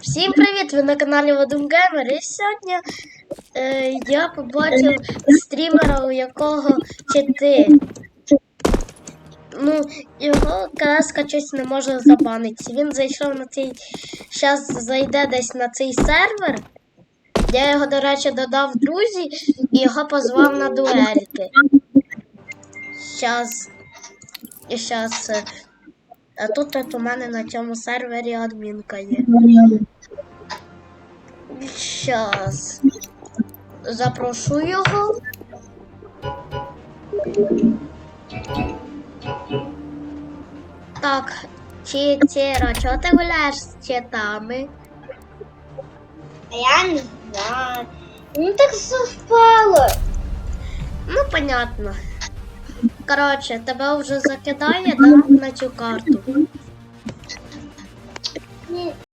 Всім привіт! Ви на каналі Вадим Геймер. І сьогодні е, я побачив стрімера, у якого чити. Ну, його КС щось не може забанитися. Він зайшов на цей. Зараз зайде десь на цей сервер. Я його, до речі, додав друзі і його позвав на дуельки. Щас. І щас. А тут от у мене на цьому сервері адмінка є. Щас. Запрошу його. Так, Читера, чого ти гуляєш з читами? А я не знаю. Ну так совпало. Ну, понятно. Коротше, тебе вже закидає, да, на цю карту.